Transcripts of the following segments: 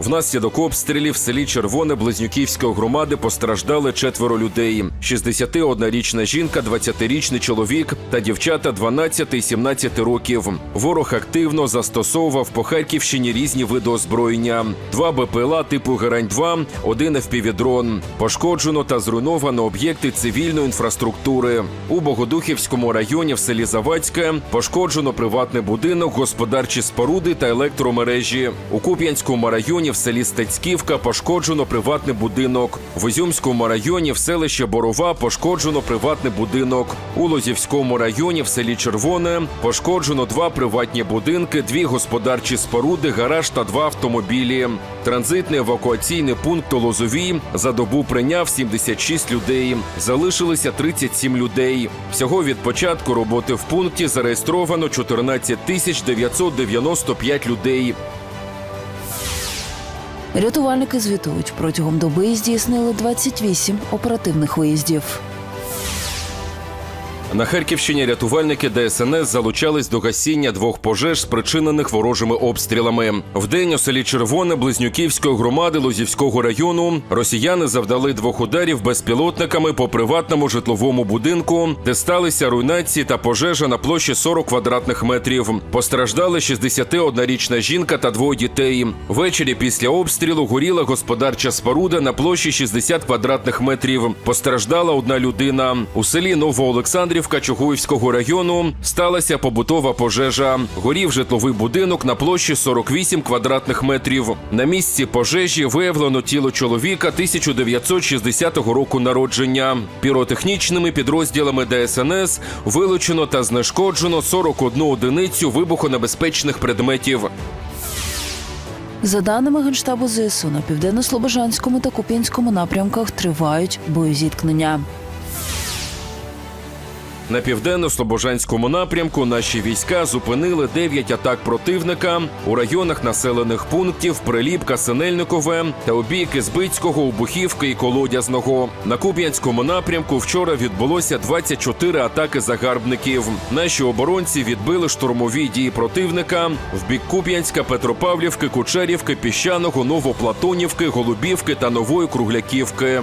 Внаслідок обстрілів в селі Червоне Близнюківської громади постраждали четверо людей: 61-річна жінка, 20-річний чоловік та дівчата 12 і 17 років. Ворог активно застосовував по Харківщині різні види озброєння: два БПЛА типу Герань-2, один FPV-дрон. Пошкоджено та зруйновано об'єкти цивільної інфраструктури. У Богодухівському районі в селі Завадське пошкоджено приватний будинок, господарчі споруди та електромережі. У Куп'янському районі в селі Стецьківка пошкоджено приватний будинок. В Ізюмському районі в селищі Борова пошкоджено приватний будинок. У Лозівському районі в селі Червоне пошкоджено два приватні будинки, дві господарчі споруди, гараж та два автомобілі. Транзитний евакуаційний пункт у Лозовій за добу прийняв 76 людей. Залишилося 37 людей. Всього від початку роботи в пункті зареєстровано 14 тисяч 995 людей. Рятувальники звітують, протягом доби здійснили 28 оперативних виїздів. На Харківщині рятувальники ДСНС залучались до гасіння двох пожеж, спричинених ворожими обстрілами. Вдень у селі Червоне Близнюківської громади Лозівського району росіяни завдали двох ударів безпілотниками по приватному житловому будинку, де сталися руйнації та пожежа на площі 40 квадратних метрів. Постраждали 61-річна жінка та двоє дітей. Ввечері після обстрілу горіла господарча споруда на площі 60 квадратних метрів. Постраждала одна людина. У селі Новоолександрівка Чугуївського району сталася побутова пожежа. Горів житловий будинок на площі 48 квадратних метрів. На місці пожежі виявлено тіло чоловіка 1960 року народження. Піротехнічними підрозділами ДСНС вилучено та знешкоджено 41 одиницю вибухонебезпечних предметів. За даними Генштабу ЗСУ, на південно-слобожанському та Куп'янському напрямках тривають боєзіткнення. На південно-слобожанському напрямку наші війська зупинили 9 атак противника у районах населених пунктів Приліпка, Синельникове та обійки Збицького, Убухівки і Колодязного. На Куп'янському напрямку вчора відбулося 24 атаки загарбників. Наші оборонці відбили штурмові дії противника в бік Куп'янська, Петропавлівки, Кучерівки, Піщаного, Новоплатонівки, Голубівки та Нової Кругляківки.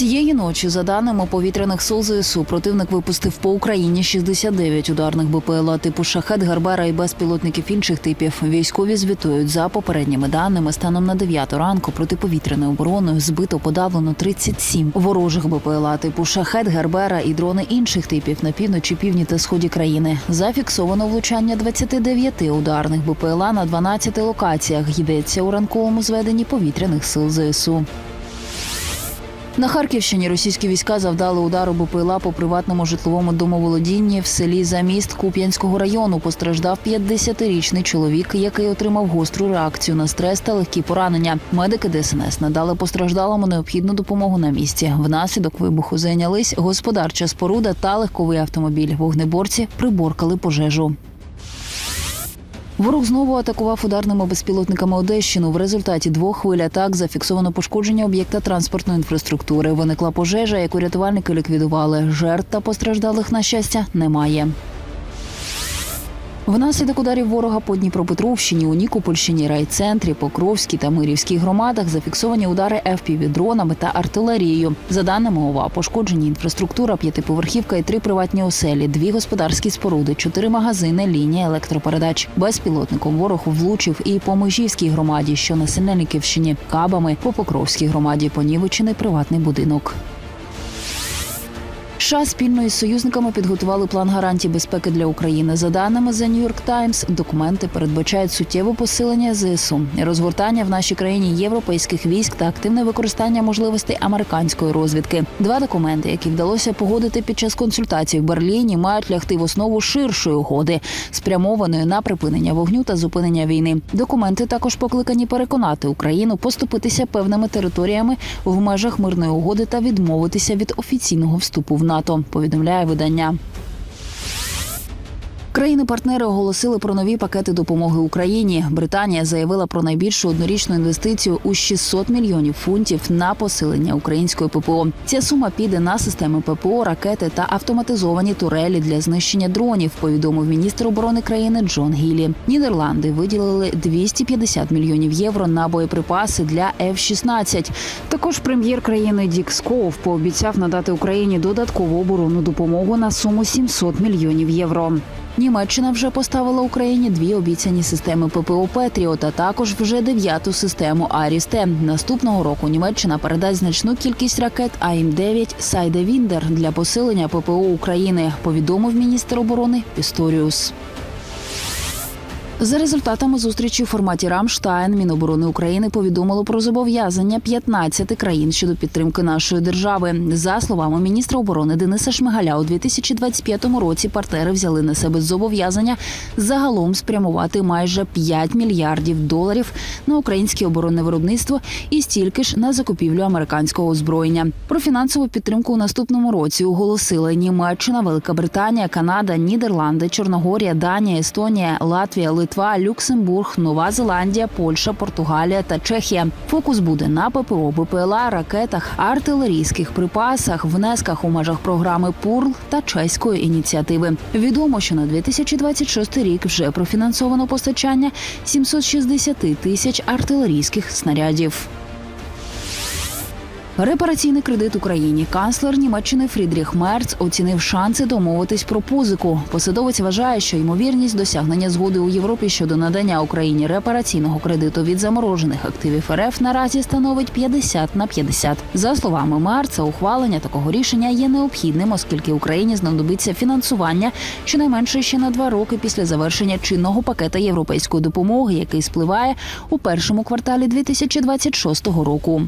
Цієї ночі, за даними повітряних сил ЗСУ, противник випустив по Україні 69 ударних БПЛА типу шахет, гарбера і безпілотників інших типів. Військові звітують за попередніми даними. Станом на 9 ранку протиповітряною обороною збито подавлено 37 ворожих БПЛА типу шахет, гарбера і дрони інших типів на півночі, півдні та сході країни. Зафіксовано влучання 29 ударних БПЛА на 12 локаціях. Йдеться у ранковому зведенні повітряних сил ЗСУ. На Харківщині російські війська завдали удару БПЛА по приватному житловому домоволодінні в селі Заміст Куп'янського району. Постраждав 50-річний чоловік, який отримав гостру реакцію на стрес та легкі поранення. Медики ДСНС надали постраждалому необхідну допомогу на місці. Внаслідок вибуху зайнялись господарча споруда та легковий автомобіль. Вогнеборці приборкали пожежу. Ворог знову атакував ударними безпілотниками Одещину. В результаті двох хвиль атак зафіксовано пошкодження об'єкта транспортної інфраструктури. Виникла пожежа, яку рятувальники ліквідували. Жертв та постраждалих на щастя немає. Внаслідок ударів ворога по Дніпропетровщині, у Нікопольщині, райцентрі, Покровській та Мирівській громадах зафіксовані удари FPV-дронами та артилерією. За даними ОВА, пошкоджені інфраструктура, п'ятиповерхівка і три приватні оселі, дві господарські споруди, чотири магазини, лінія електропередач. Безпілотником ворог влучив і по Межівській громаді, що на Синельниківщині, кабами по Покровській громаді понівечений приватний будинок. США спільно із союзниками підготували план гарантій безпеки для України. За даними The New York Times, документи передбачають суттєве посилення ЗСУ, розгортання в нашій країні європейських військ та активне використання можливостей американської розвідки. Два документи, які вдалося погодити під час консультацій в Берліні, мають лягти в основу ширшої угоди, спрямованої на припинення вогню та зупинення війни. Документи також покликані переконати Україну поступитися певними територіями в межах мирної угоди та відмовитися від офіційного вступу в НАТО. Повідомляє видання. Країни-партнери оголосили про нові пакети допомоги Україні. Британія заявила про найбільшу однорічну інвестицію у 600 мільйонів фунтів на посилення української ППО. Ця сума піде на системи ППО, ракети та автоматизовані турелі для знищення дронів. Повідомив міністр оборони країни Джон Гілі. Нідерланди виділили 250 мільйонів євро на боєприпаси для F-16. Також прем'єр країни Дік Скоув пообіцяв надати Україні додаткову оборонну допомогу на суму 700 мільйонів євро. Німеччина вже поставила Україні дві обіцяні системи ППО Петріот, а також вже дев'яту систему Арісте. Наступного року Німеччина передасть значну кількість ракет АІМ-9 Сайде Віндер для посилення ППО України. Повідомив міністр оборони Пісторіус. За результатами зустрічі в форматі Рамштайн Міноборони України повідомило про зобов'язання 15 країн щодо підтримки нашої держави. За словами міністра оборони Дениса Шмигаля, у 2025 році партнери взяли на себе зобов'язання загалом спрямувати майже 5 мільярдів доларів на українське оборонне виробництво і стільки ж на закупівлю американського озброєння. Про фінансову підтримку у наступному році оголосили Німеччина, Велика Британія, Канада, Нідерланди, Чорногорія, Данія, Естонія, Латвія, Литва, Люксембург, Нова Зеландія, Польща, Португалія та Чехія. Фокус буде на ППО, БПЛА, ракетах, артилерійських припасах, внесках у межах програми ПУРЛ та чеської ініціативи. Відомо, що на 2026 рік вже профінансовано постачання 760 тисяч артилерійських снарядів. Репараційний кредит Україні канцлер Німеччини Фрідріх Мерц оцінив шанси домовитись про позику. Посадовець вважає, що ймовірність досягнення згоди у Європі щодо надання Україні репараційного кредиту від заморожених активів РФ наразі становить 50 на 50. За словами Мерца, ухвалення такого рішення є необхідним, оскільки Україні знадобиться фінансування щонайменше ще на два роки після завершення чинного пакета європейської допомоги, який спливає у першому кварталі 2026 року.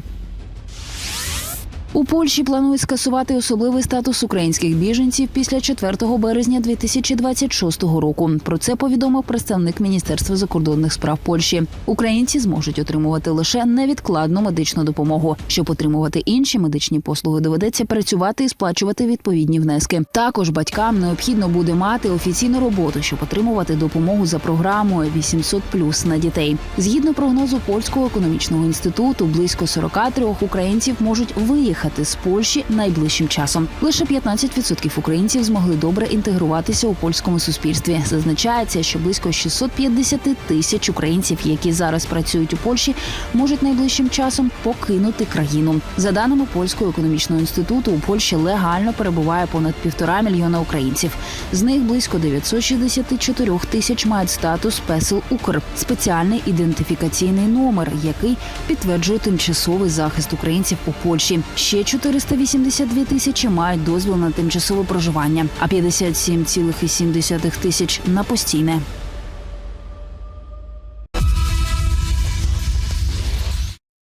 У Польщі планують скасувати особливий статус українських біженців після 4 березня 2026 року. Про це повідомив представник Міністерства закордонних справ Польщі. Українці зможуть отримувати лише невідкладну медичну допомогу. Щоб отримувати інші медичні послуги, доведеться працювати і сплачувати відповідні внески. Також батькам необхідно буде мати офіційну роботу, щоб отримувати допомогу за програмою 800 на дітей. Згідно прогнозу польського економічного інституту, близько 43 українців можуть виїхати з Польщі найближчим часом. Лише 15% українців змогли добре інтегруватися у польському суспільстві. Зазначається, що близько 650 тисяч українців, які зараз працюють у Польщі, можуть найближчим часом покинути країну. За даними польського економічного інституту, у Польщі легально перебуває понад півтора мільйона українців. З них близько 964 тисяч мають статус ПЕСЛ Укр спеціальний ідентифікаційний номер, який підтверджує тимчасовий захист українців у Польщі. Ще 482 тисячі мають дозвіл на тимчасове проживання, а 57,7 тисяч на постійне.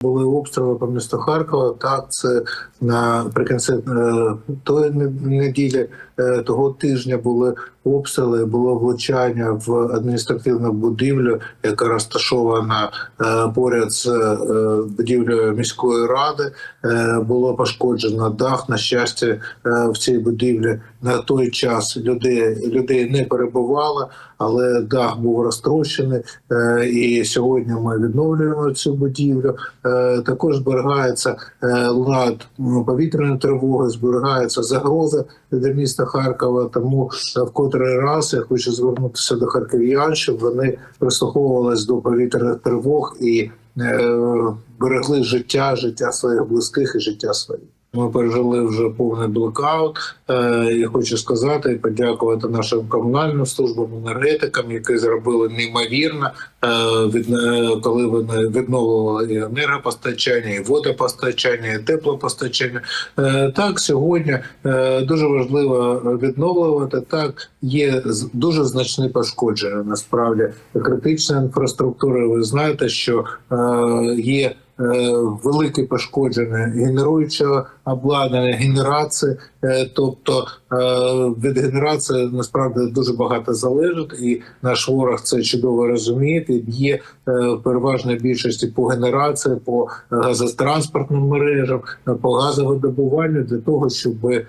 Були обстріли по місту Харкова. Так, це наприкінці е, тої неділі е, того тижня були обстріли, було влучання в адміністративну будівлю, яка розташована е, поряд з будівлею міської ради. Було пошкоджено дах. На щастя, в цій будівлі на той час людей, людей не перебувало, але дах був розтрощений. Е, І сьогодні ми відновлюємо цю будівлю. Е, Також зберігається е, лад повітряної тривоги, зберігається загроза для міста Харкова. Тому в котрий раз я хочу звернутися до харків'ян, щоб вони прислуховувались до повітряних тривог і берегли життя, життя своїх близьких і життя своїх. Ми пережили вже повний блекаут. Е, Я хочу сказати і подякувати нашим комунальним службам, енергетикам, які зробили неймовірно, е, е, коли вони відновлювали і енергопостачання, і водопостачання, і теплопостачання. Так, сьогодні дуже важливо відновлювати. Так, є дуже значні пошкодження. Насправді критична інфраструктура. Ви знаєте, що є велике пошкодження генеруючого обладнання, генерації. Е, тобто е, від генерації насправді дуже багато залежить, і наш ворог це чудово розуміє. І Є е, в переважній більшості по генерації, по газотранспортним мережам, е, по газовидобуванню для того, щоб е,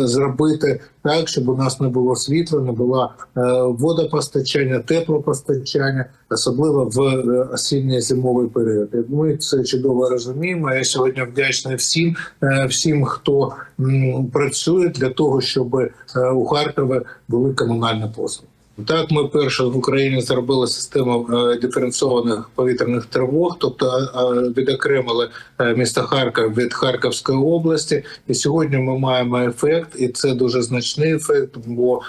зробити так, щоб у нас не було світла, не було е, водопостачання, теплопостачання, особливо в е, осінньо-зимовий період. І Ми це чудово розуміємо. Я сьогодні вдячний всім, е, всім, хто працює для того, щоб е, у Харкові були комунальні послуги. Так, ми перше в Україні зробили систему е, диференційованих повітряних тривог, тобто відокремили місто Харків від Харківської області. І сьогодні ми маємо ефект, і це дуже значний ефект. Бо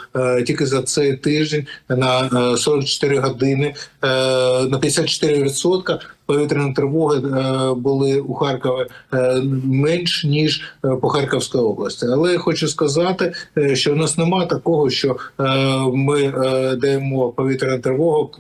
тільки за цей тиждень на е, 44 години на 54% повітряні тривоги е, були у Харкові е, менш ніж е, по Харківській області. Але я хочу сказати, що у нас немає такого, що ми даємо повітряну тривогу.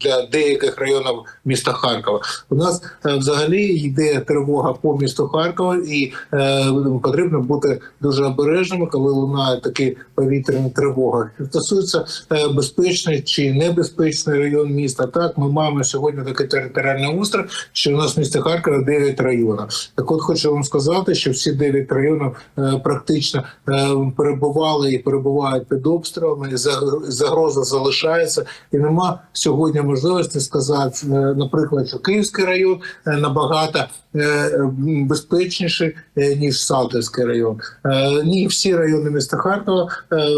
Для деяких районів міста Харкова у нас е, взагалі йде тривога по місту Харкова, і е, потрібно бути дуже обережними, коли лунає такі повітряні тривоги. Що стосується е, безпечний чи небезпечний район міста, так ми маємо сьогодні такий територіальний устрій, що у нас в місті Харкова 9 районів. Так, от хочу вам сказати, що всі 9 районів е, практично е, перебували і перебувають під обстрілами. Загроза залишається, і нема сьогодні можливості сказати, е, наприклад, що Київський район е, набагато е, безпечніший ніж Салтівський район. Ні, всі райони міста Харкова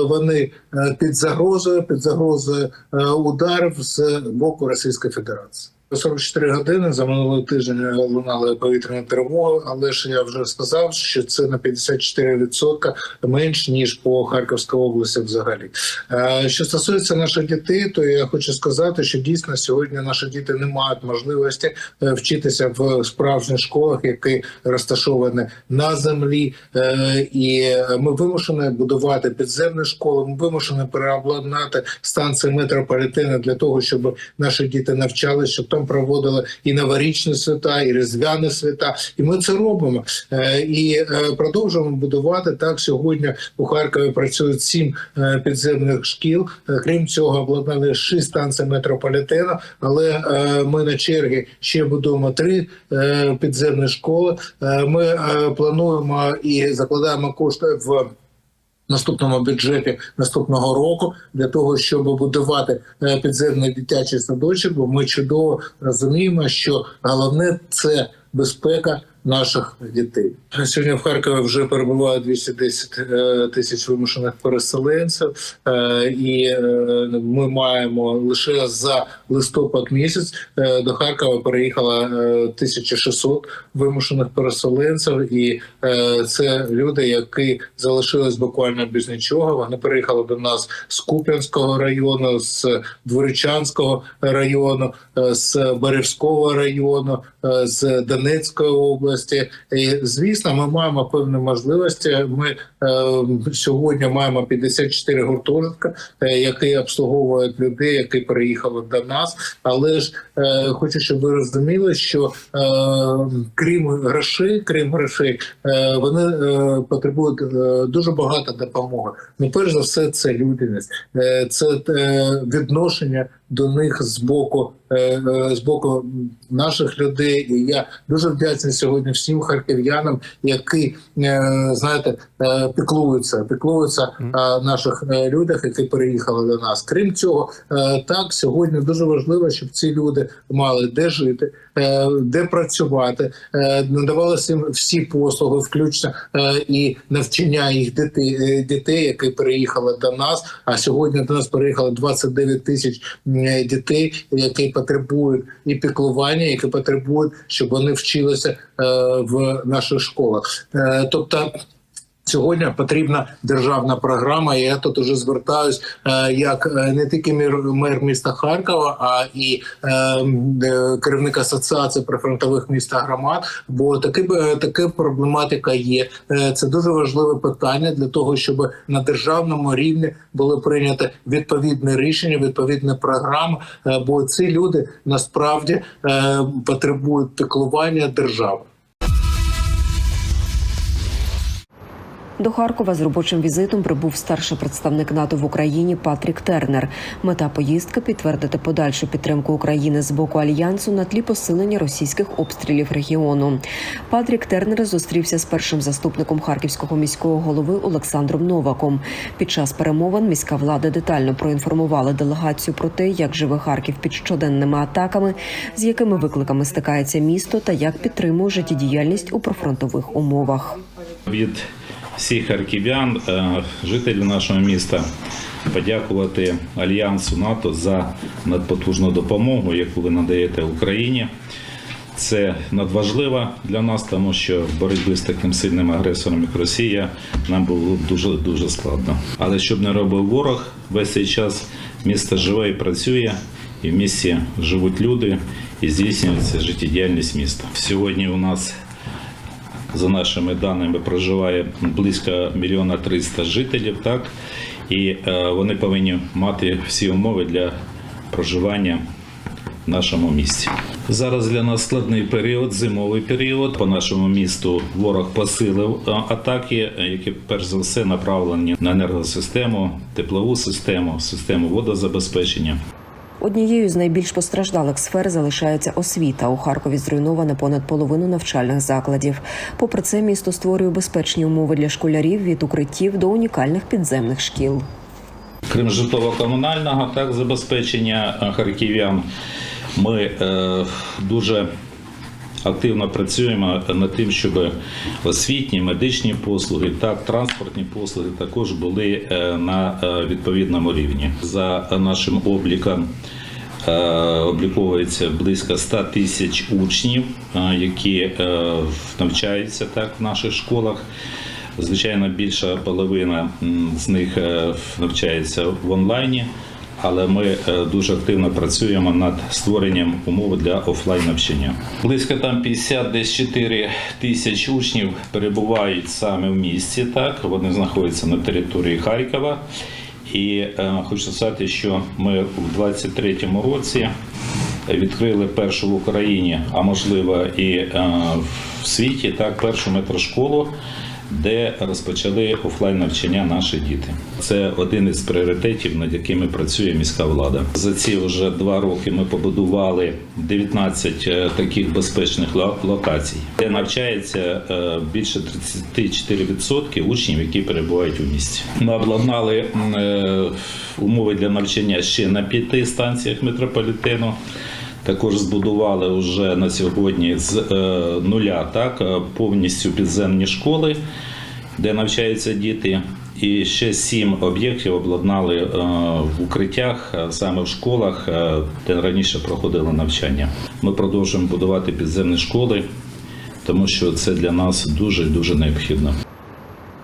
вони під загрозою, під загрозою ударів з боку Російської Федерації. 44 години за минулий тиждень лунали повітряні тривоги, але ж я вже сказав, що це на 54% менш ніж по Харківській області взагалі. Е, Що стосується наших дітей, то я хочу сказати, що дійсно сьогодні наші діти не мають можливості е, вчитися в справжніх школах, які розташовані на землі, Е, і ми вимушені будувати підземні школи. Ми вимушені переобладнати станції метрополітену для того, щоб наші діти навчалися, щоб там проводили і новорічні свята, і різдвяні свята. І ми це робимо Е, і е, продовжуємо будувати так. Сьогодні у Харкові працюють сім е, підземних шкіл. Крім цього, обладнали шість станцій метрополітену. Але ми на чергі ще будуємо три підземні школи. Ми плануємо і закладаємо кошти в. Наступному бюджеті наступного року для того, щоб будувати е, підземний дитячий садочок, бо ми чудово розуміємо, що головне це безпека наших дітей. Сьогодні в Харкові вже перебуває 210 е, тисяч вимушених переселенців, е, і е, ми маємо лише за листопад місяць до Харкова переїхало е, 1600 вимушених переселенців, і це люди, які залишились буквально без нічого. Вони переїхали до нас з Куп'янського району, з Дворичанського району, з Бережського району, з Донецької області. І звісно, ми маємо певні можливості. Ми е, сьогодні маємо 54 гуртожитка, е, які обслуговують людей, які приїхали до нас. Але ж е, хочу, щоб ви розуміли, що е, крім грошей, крім грошей, е, вони е, потребують е, дуже багато допомоги. Ну, перш за все, це людяність, е, це е, відношення до них з боку е, е, з боку наших людей. І я дуже вдячний сьогодні всім харків'янам, які е, знаєте, піклуються, піклуються наших людях, які переїхали до нас. Крім цього, так сьогодні дуже важливо, щоб ці люди мали де жити, де працювати, надавалися їм всі послуги, включно і навчання їх дітей, дітей, які переїхали до нас. А сьогодні до нас переїхало 29 тисяч дітей, які потребують і піклування, які потребують, щоб вони вчилися е, в наших школах. Е, Тобто. Сьогодні потрібна державна програма. Я тут уже звертаюсь е, як е, не тільки мер, міста Харкова, а і е, керівник асоціації прифронтових міст та громад. Бо таки е, така проблематика є. Це дуже важливе питання для того, щоб на державному рівні були прийняті відповідне рішення, відповідна програма. Бо ці люди насправді потребують піклування держави. До Харкова з робочим візитом прибув старший представник НАТО в Україні Патрік Тернер. Мета поїздки підтвердити подальшу підтримку України з боку альянсу на тлі посилення російських обстрілів регіону. Патрік Тернер зустрівся з першим заступником харківського міського голови Олександром Новаком. Під час перемовин міська влада детально проінформувала делегацію про те, як живе Харків під щоденними атаками, з якими викликами стикається місто та як підтримує життєдіяльність у прифронтових умовах. від всіх харків'ян, е, жителів нашого міста, подякувати Альянсу НАТО за надпотужну допомогу, яку ви надаєте Україні. Це надважливо для нас, тому що в боротьбі з таким сильним агресором, як Росія, нам було дуже дуже складно. Але щоб не робив ворог, весь цей час місто живе і працює, і в місті живуть люди, і здійснюється життєдіяльність міста. Сьогодні у нас за нашими даними проживає близько мільйона триста жителів, так і е, вони повинні мати всі умови для проживання в нашому місті. Зараз для нас складний період, зимовий період. По нашому місту ворог посилив е, атаки, які перш за все направлені на енергосистему, теплову систему, систему водозабезпечення. Однією з найбільш постраждалих сфер залишається освіта. У Харкові зруйновано понад половину навчальних закладів. Попри це, місто створює безпечні умови для школярів від укриттів до унікальних підземних шкіл. Крім житлово-комунального так забезпечення е, харків'ян, ми е, дуже активно працюємо над тим, щоб освітні, медичні послуги, так транспортні послуги також були е, на е, відповідному рівні. За нашим обліком. е, Обліковується близько 100 тисяч учнів, які навчаються так в наших школах. Звичайно, більша половина з них навчається в онлайні, але ми е, дуже активно працюємо над створенням умов для офлайн навчання. Близько там 50 десь 4 тисяч учнів перебувають саме в місті. Так вони знаходяться на території Харкова. І е, хочу сказати, що ми у 23-му році відкрили першу в Україні, а можливо і е, в світі так першу метрошколу, де розпочали офлайн навчання наші діти. Це один із пріоритетів, над якими працює міська влада. За ці вже два роки ми побудували 19 е, таких безпечних ло- локацій, де навчається е, більше 34% учнів, які перебувають у місті. Ми обладнали е, умови для навчання ще на п'яти станціях метрополітену. Також збудували вже на сьогодні з е, нуля так, е, повністю підземні школи, де навчаються діти. І ще сім об'єктів обладнали е, в укриттях, саме в школах, де раніше проходили навчання. Ми продовжуємо будувати підземні школи, тому що це для нас дуже дуже необхідно.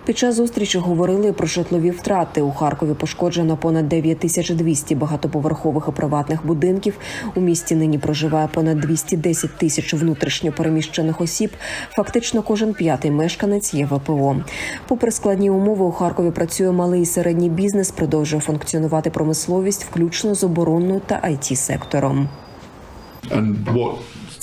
Під час зустрічі говорили про житлові втрати. У Харкові пошкоджено понад 9200 багатоповерхових і приватних будинків. У місті нині проживає понад 210 тисяч внутрішньо переміщених осіб. Фактично, кожен п'ятий мешканець є ВПО. Попри складні умови, у Харкові працює малий і середній бізнес. Продовжує функціонувати промисловість, включно з оборонною та it сектором.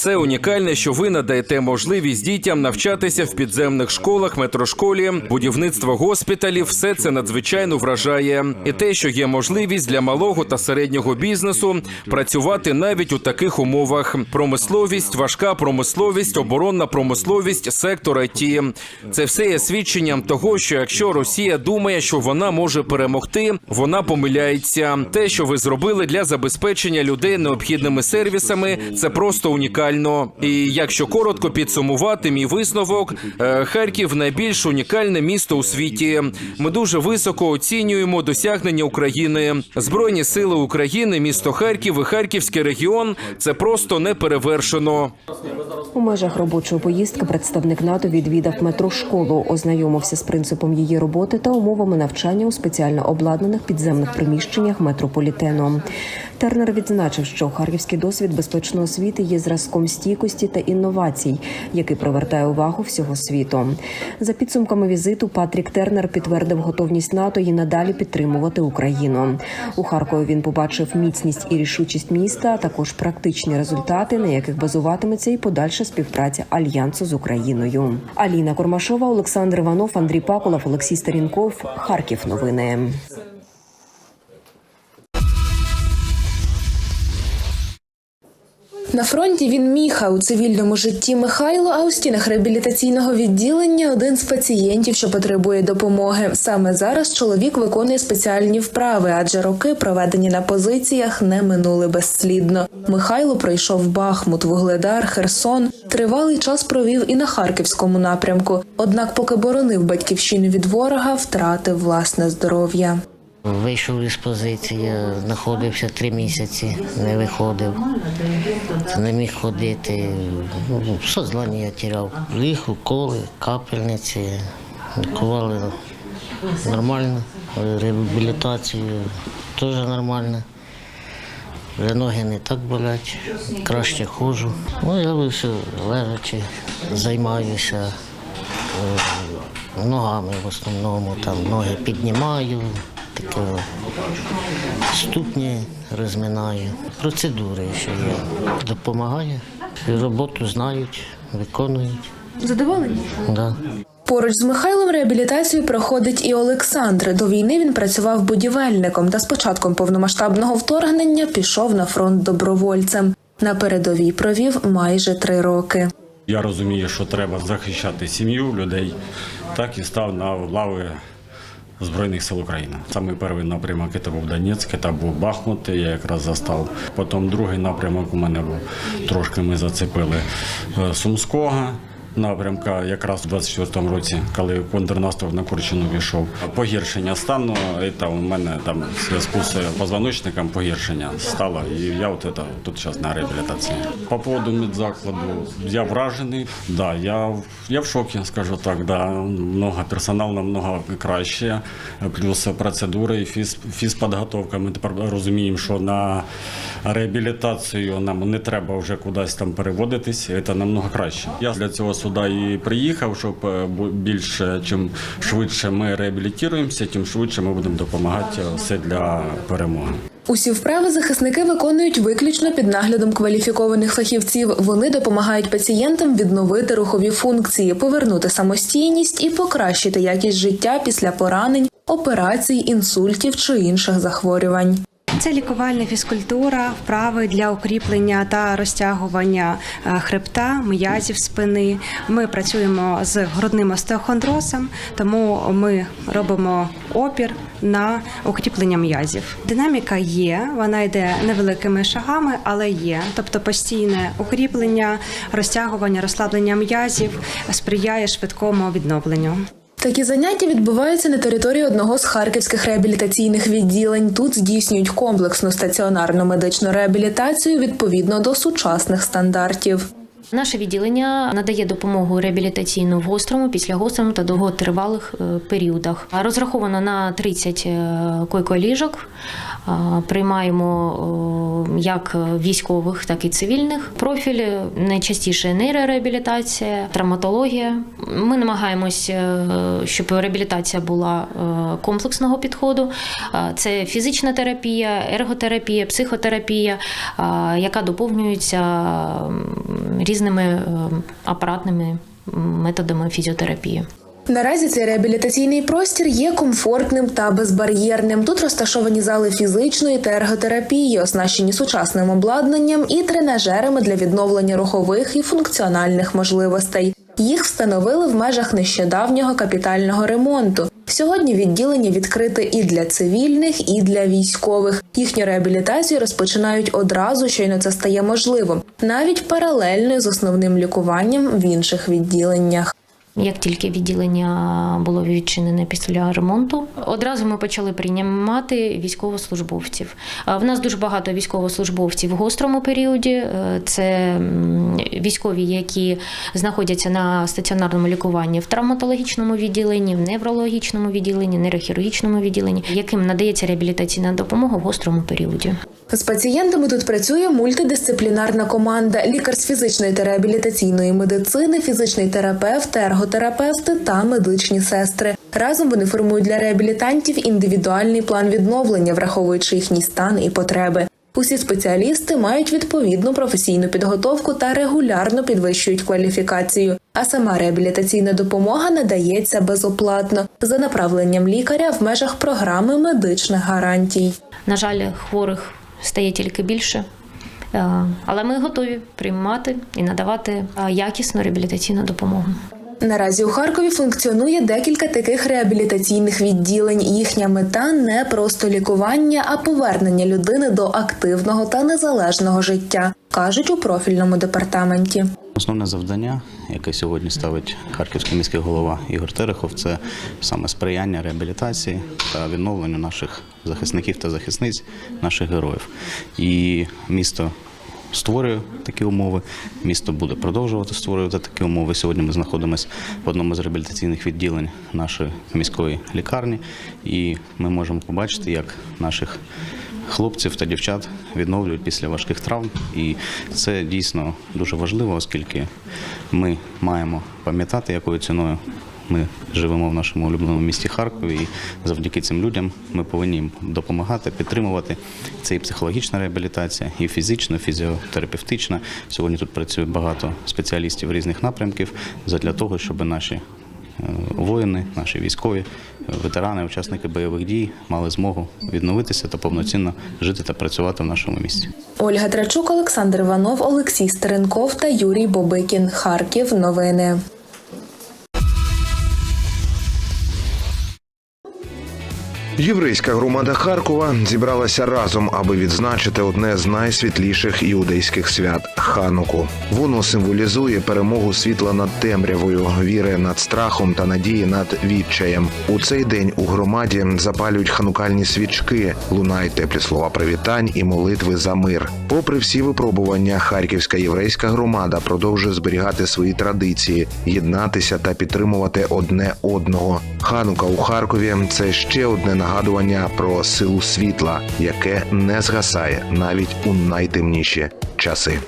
Це унікальне, що ви надаєте можливість дітям навчатися в підземних школах, метрошколі, будівництво госпіталів. Все це надзвичайно вражає. І те, що є можливість для малого та середнього бізнесу працювати навіть у таких умовах: промисловість, важка промисловість, оборонна промисловість, сектор IT. Це все є свідченням того, що якщо Росія думає, що вона може перемогти, вона помиляється. Те, що ви зробили для забезпечення людей необхідними сервісами, це просто унікально. І якщо коротко підсумувати, мій висновок е, Харків найбільш унікальне місто у світі. Ми дуже високо оцінюємо досягнення України. Збройні сили України, місто Харків і Харківський регіон це просто не перевершено. У межах робочої поїздки представник НАТО відвідав метрошколу, ознайомився з принципом її роботи та умовами навчання у спеціально обладнаних підземних приміщеннях метрополітену. Тернер відзначив, що харківський досвід безпечної освіти є зразком стійкості та інновацій, який привертає увагу всього світу. За підсумками візиту, Патрік Тернер підтвердив готовність НАТО і надалі підтримувати Україну. У Харкові він побачив міцність і рішучість міста, а також практичні результати, на яких базуватиметься і подальша співпраця альянсу з Україною. Аліна Кормашова, Олександр Іванов, Андрій Пакулов, Олексій Старінков. Харків. Новини. На фронті він міха у цивільному житті Михайло, а у стінах реабілітаційного відділення один з пацієнтів, що потребує допомоги. Саме зараз чоловік виконує спеціальні вправи, адже роки, проведені на позиціях, не минули безслідно. Михайло пройшов Бахмут, Вугледар, Херсон. Тривалий час провів і на харківському напрямку. Однак, поки боронив батьківщину від ворога, втратив власне здоров'я. Вийшов із позиції, знаходився три місяці, не виходив, не міг ходити. Ну, Сознання я тіряв. Ліг, уколи, капельниці, лікували нормально, реабілітацію теж нормально. Вже ноги не так болять, краще ходжу. Ну, я лише лежачи, займаюся е, ногами в основному, там ноги піднімаю, таке ступні розминаю. Процедури ще є. Допомагає. Роботу знають, виконують. Задоволені? Да. Поруч з Михайлом реабілітацію проходить і Олександр. До війни він працював будівельником та з початком повномасштабного вторгнення пішов на фронт добровольцем. На передовій провів майже три роки. Я розумію, що треба захищати сім'ю людей, так і став на лави Збройних сил України. Саме перший напрямок це був Донецьк, це був Бахмут, я якраз застав. Потім другий напрямок у мене був трошки ми зацепили е, Сумського. Напрямка якраз у 24-му році, коли контрнаступ на Курчину війшов. Погіршення стану, це у мене там зв'язку з позвоночником погіршення стало. І я от это, тут зараз на реабілітації. По поводу медзакладу я вражений. Да, я, я в шокі, скажу так. Да. Много персонал намного краще, плюс процедури і фіз, фізподготовка. Ми тепер розуміємо, що на реабілітацію нам не треба вже кудись там переводитись. Це намного краще. Я для цього сюди і приїхав, щоб е, більше, чим швидше ми реабілітуємося, тим швидше ми будемо допомагати е, все для перемоги. Усі вправи захисники виконують виключно під наглядом кваліфікованих фахівців. Вони допомагають пацієнтам відновити рухові функції, повернути самостійність і покращити якість життя після поранень, операцій, інсультів чи інших захворювань. Це лікувальна фізкультура, вправи для укріплення та розтягування е, хребта, м'язів спини. Ми працюємо з грудним остеохондрозом, тому ми робимо опір на укріплення м'язів. Динаміка є, вона йде невеликими шагами, але є. Тобто постійне укріплення, розтягування, розслаблення м'язів сприяє швидкому відновленню. Такі заняття відбуваються на території одного з харківських реабілітаційних відділень. Тут здійснюють комплексну стаціонарну медичну реабілітацію відповідно до сучасних стандартів. Наше відділення надає допомогу реабілітаційну в гострому, післягострому та довготривалих е, періодах. Розраховано на 30 койко-ліжок. Приймаємо як військових, так і цивільних. Профіль найчастіше нейрореабілітація, травматологія. Ми намагаємось, е, щоб реабілітація була е, комплексного підходу. Це фізична терапія, ерготерапія, психотерапія, яка доповнюється різними е, апаратними методами фізіотерапії. Наразі цей реабілітаційний простір є комфортним та безбар'єрним. Тут розташовані зали фізичної та ерготерапії, оснащені сучасним обладнанням і тренажерами для відновлення рухових і функціональних можливостей. Їх встановили в межах нещодавнього капітального ремонту. Сьогодні відділення відкрите і для цивільних, і для військових. Їхню реабілітацію розпочинають одразу, щойно це стає можливим, навіть паралельно з основним лікуванням в інших відділеннях. Як тільки відділення було відчинене після ремонту, одразу ми почали приймати військовослужбовців. В нас дуже багато військовослужбовців в гострому періоді. Е, Це військові, які знаходяться на стаціонарному лікуванні в травматологічному відділенні, в неврологічному відділенні, нейрохірургічному відділенні, яким надається реабілітаційна допомога в гострому періоді. З пацієнтами тут працює мультидисциплінарна команда: лікар з фізичної та реабілітаційної медицини, фізичний терапевт, ерготерапевти та медичні сестри. Разом вони формують для реабілітантів індивідуальний план відновлення, враховуючи їхній стан і потреби. Усі спеціалісти мають відповідну професійну підготовку та регулярно підвищують кваліфікацію. А сама реабілітаційна допомога надається безоплатно за направленням лікаря в межах програми медичних гарантій. На жаль, хворих стає тільки більше. Е, Але ми готові приймати і надавати е, якісну реабілітаційну допомогу. Наразі у Харкові функціонує декілька таких реабілітаційних відділень. Їхня мета не просто лікування, а повернення людини до активного та незалежного життя, кажуть у профільному департаменті. Основне завдання, яке сьогодні ставить харківський міський голова Ігор Терехов, це саме сприяння реабілітації та відновленню наших захисників та захисниць, наших героїв. І місто створює такі умови. Місто буде продовжувати створювати такі умови. Сьогодні ми знаходимося в одному з реабілітаційних відділень нашої міської лікарні, і ми можемо побачити, як наших хлопців та дівчат відновлюють після важких травм. І це дійсно дуже важливо, оскільки ми маємо пам'ятати, якою ціною ми живемо в нашому улюбленому місті Харкові. І завдяки цим людям ми повинні їм допомагати, підтримувати. Це і психологічна реабілітація, і фізична, фізіотерапевтична. Сьогодні тут працює багато спеціалістів різних напрямків для того, щоб наші е, воїни, наші військові, е, ветерани, учасники бойових дій мали змогу відновитися та повноцінно жити та працювати в нашому місті. Ольга Трачук, Олександр Іванов, Олексій Стеренков та Юрій Бобикін. Харків. Новини. Єврейська громада Харкова зібралася разом, аби відзначити одне з найсвітліших іудейських свят Хануку. Воно символізує перемогу світла над темрявою, віри над страхом та надії над відчаєм. У цей день у громаді запалюють ханукальні свічки, лунають теплі слова привітань і молитви за мир. Попри всі випробування, харківська єврейська громада продовжує зберігати свої традиції, єднатися та підтримувати одне одного. Ханука у Харкові це ще одне нагадування про силу світла, яке не згасає навіть у найтемніші часи.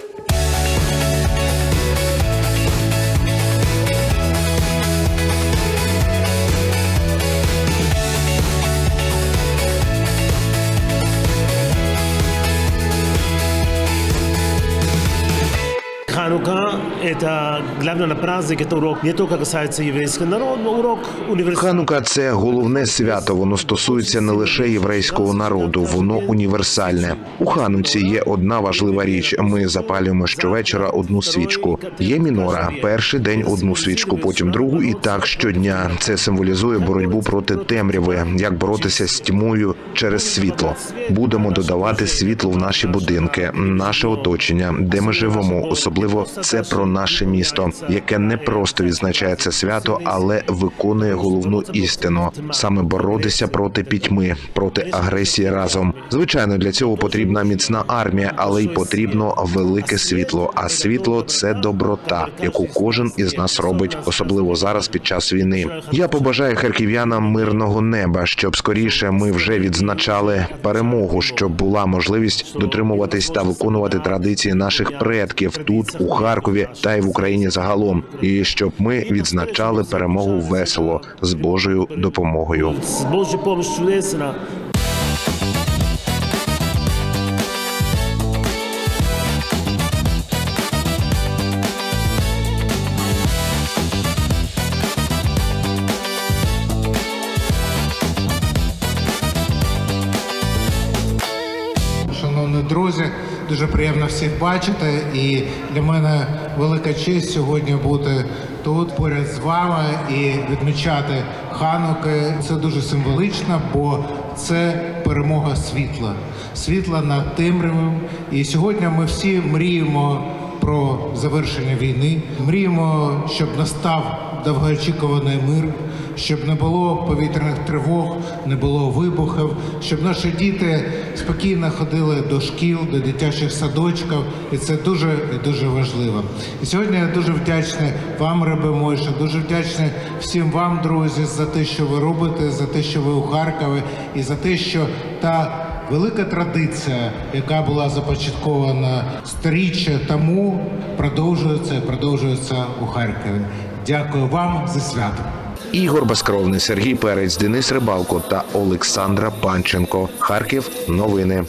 это главный праздник, это урок не только касается еврейского народа, но урок универсальный. Ханука це головне свято. Воно стосується не лише єврейського народу, воно універсальне. У Хануці є одна важлива річ. Ми запалюємо щовечора одну свічку. Є мінора. Перший день одну свічку, потім другу, і так щодня. Це символізує боротьбу проти темряви, як боротися з тьмою через світло. Будемо додавати світло в наші будинки, наше оточення, де ми живемо. Особливо це про наше місто, яке не просто відзначає це свято, але виконує головну істину саме боротися проти пітьми, проти агресії разом. Звичайно, для цього потрібна міцна армія, але й потрібно велике світло. А світло це доброта, яку кожен із нас робить, особливо зараз під час війни. Я побажаю харків'янам мирного неба, щоб скоріше ми вже відзначали перемогу, щоб була можливість дотримуватись та виконувати традиції наших предків тут, у Харкові та й в Україні загалом, і щоб ми відзначали перемогу весело з Божою допомогою. З Божою помощью дуже приємно всіх бачити. І для мене велика честь сьогодні бути тут поряд з вами і відмічати Хануки. Це дуже символічно, бо це перемога світла, світла над темрявом. І сьогодні ми всі мріємо про завершення війни. Мріємо, щоб настав довгоочікуваний мир, щоб не було повітряних тривог, не було вибухів, щоб наші діти спокійно ходили до шкіл, до дитячих садочків, і це дуже і дуже важливо. І сьогодні я дуже вдячний вам, Рабе Мойша, дуже вдячний всім вам, друзі, за те, що ви робите, за те, що ви у Харкові, і за те, що та велика традиція, яка була започаткована сторіччя тому, продовжується, продовжується у Харкові. Дякую вам за свято. Ігор Безкровний, Сергій Перець, Денис Рибалко та Олександра Панченко. Харків. Новини.